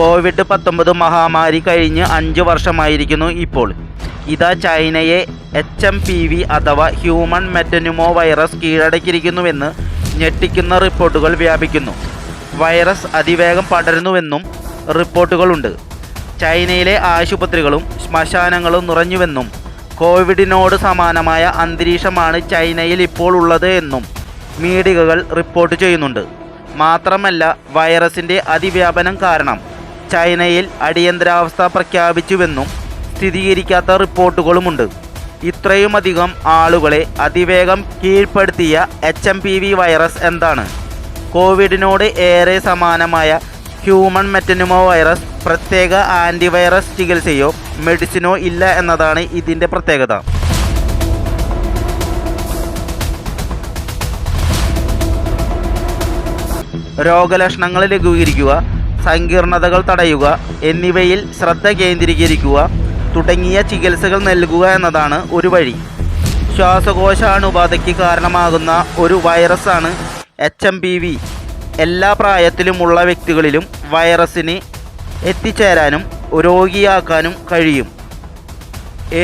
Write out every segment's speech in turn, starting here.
Covid പത്തൊമ്പത് മഹാമാരി കഴിഞ്ഞ് അഞ്ച് വർഷമായിരിക്കുന്നു ഇപ്പോൾ. ഇതാ ചൈനയെ എച്ച് എം പി വി അഥവാ ഹ്യൂമൺ മെറ്റനുമോ വൈറസ് കീഴടക്കിയിരിക്കുന്നുവെന്ന് ഞെട്ടിക്കുന്ന റിപ്പോർട്ടുകൾ വ്യാപിക്കുന്നു. വൈറസ് അതിവേഗം പടരുന്നുവെന്നും റിപ്പോർട്ടുകളുണ്ട്. ചൈനയിലെ ആശുപത്രികളും ശ്മശാനങ്ങളും നിറഞ്ഞുവെന്നും കോവിഡിനോട് സമാനമായ അന്തരീക്ഷമാണ് ചൈനയിൽ ഇപ്പോൾ ഉള്ളത് എന്നും മീഡിയകൾ റിപ്പോർട്ട് ചെയ്യുന്നുണ്ട്. മാത്രമല്ല വൈറസിന്റെ അതിവ്യാപനം കാരണം ചൈനയിൽ അടിയന്തരാവസ്ഥ പ്രഖ്യാപിച്ചുവെന്നും സ്ഥിരീകരിക്കാത്ത റിപ്പോർട്ടുകളുമുണ്ട്. ഇത്രയുമധികം ആളുകളെ അതിവേഗം കീഴ്പ്പെടുത്തിയ H M P V virus എന്താണ്? കോവിഡിനോട് ഏറെ സമാനമായ ഹ്യൂമൻ മെറ്റനുമോ വൈറസ് പ്രത്യേക ആന്റിവൈറസ് ചികിത്സയോ മെഡിസിനോ ഇല്ല എന്നതാണ് ഇതിന്റെ പ്രത്യേകത. രോഗലക്ഷണങ്ങൾ ലഘൂകരിക്കുക സങ്കീർണതകൾ തടയുക എന്നിവയിൽ ശ്രദ്ധ കേന്ദ്രീകരിക്കുക തുടങ്ങിയ ചികിത്സകൾ നൽകുക എന്നതാണ് ഒരു വഴി. ശ്വാസകോശാണുബാധയ്ക്ക് കാരണമാകുന്ന ഒരു വൈറസാണ് എച്ച് എം പി വി. എല്ലാ പ്രായത്തിലുമുള്ള വ്യക്തികളിലും വൈറസിന് എത്തിച്ചേരാനും രോഗിയാക്കാനും കഴിയും.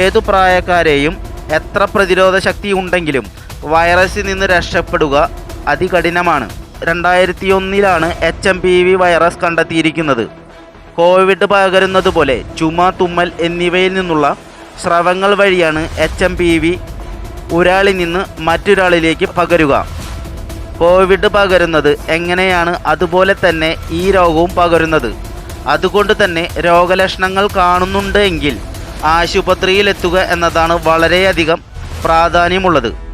ഏതു പ്രായക്കാരെയും എത്ര പ്രതിരോധ ശക്തി ഉണ്ടെങ്കിലും വൈറസിൽ നിന്ന് രക്ഷപ്പെടുക അതികഠിനമാണ്. രണ്ടായിരത്തി ഒന്നിലാണ് H M P V virus കണ്ടെത്തിയിരിക്കുന്നത്. കോവിഡ് പകരുന്നത് പോലെ ചുമ തുമ്മൽ എന്നിവയിൽ നിന്നുള്ള സ്രവങ്ങൾ വഴിയാണ് എച്ച് എം പി വി ഒരാളിൽ നിന്ന് മറ്റൊരാളിലേക്ക് പകരുക. കോവിഡ് പകരുന്നത് എങ്ങനെയാണ്? അതുപോലെ തന്നെ ഈ രോഗവും പകരുന്നത്. അതുകൊണ്ട് തന്നെ രോഗലക്ഷണങ്ങൾ കാണുന്നുണ്ടെങ്കിൽ ആശുപത്രിയിലെത്തുക എന്നതാണ് വളരെയധികം പ്രാധാന്യമുള്ളത്.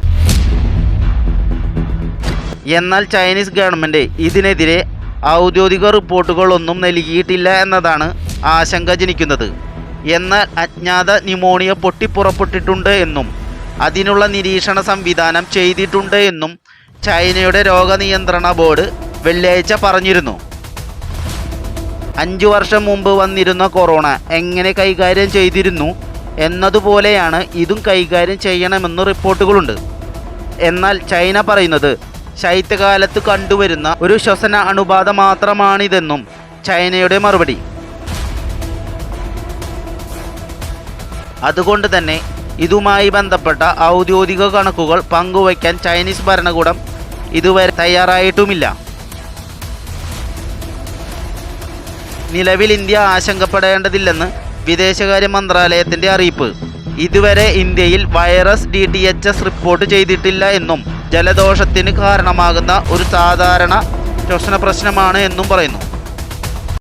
എന്നാൽ ചൈനീസ് ഗവൺമെന്റ് ഇതിനെതിരെ ഔദ്യോഗിക റിപ്പോർട്ടുകളൊന്നും നൽകിയിട്ടില്ല എന്നതാണ് ആശങ്ക ജനിക്കുന്നത്. എന്നാൽ അജ്ഞാത ന്യൂമോണിയ പൊട്ടിപ്പുറപ്പെട്ടിട്ടുണ്ട് എന്നും അതിനുള്ള നിരീക്ഷണ സംവിധാനം ചെയ്തിട്ടുണ്ട് എന്നും ചൈനയുടെ രോഗനിയന്ത്രണ ബോർഡ് വെള്ളിയാഴ്ച പറഞ്ഞിരുന്നു. അഞ്ചു വർഷം മുമ്പ് വന്നിരുന്ന കൊറോണ എങ്ങനെ കൈകാര്യം ചെയ്തിരുന്നു എന്നതുപോലെയാണ് ഇതും കൈകാര്യം ചെയ്യണമെന്ന് റിപ്പോർട്ടുകളുണ്ട്. എന്നാൽ ചൈന പറയുന്നത് ശൈത്യകാലത്ത് കണ്ടുവരുന്ന ഒരു ശ്വസന അണുബാധ മാത്രമാണിതെന്നും ചൈനയുടെ മറുപടി. അതുകൊണ്ട് തന്നെ ഇതുമായി ബന്ധപ്പെട്ട ഔദ്യോഗിക കണക്കുകൾ പങ്കുവയ്ക്കാൻ ചൈനീസ് ഭരണകൂടം ഇതുവരെ തയ്യാറായിട്ടുമില്ല. നിലവിൽ ഇന്ത്യ ആശങ്കപ്പെടേണ്ടതില്ലെന്ന് വിദേശകാര്യ മന്ത്രാലയത്തിന്റെ അറിയിപ്പ്. ഇതുവരെ ഇന്ത്യയിൽ virus D T H S report ചെയ്തിട്ടില്ല എന്നും ജലദോഷത്തിന് കാരണമാകുന്ന ഒരു സാധാരണ ശ്വസന പ്രശ്നമാണ് എന്നും പറയുന്നു.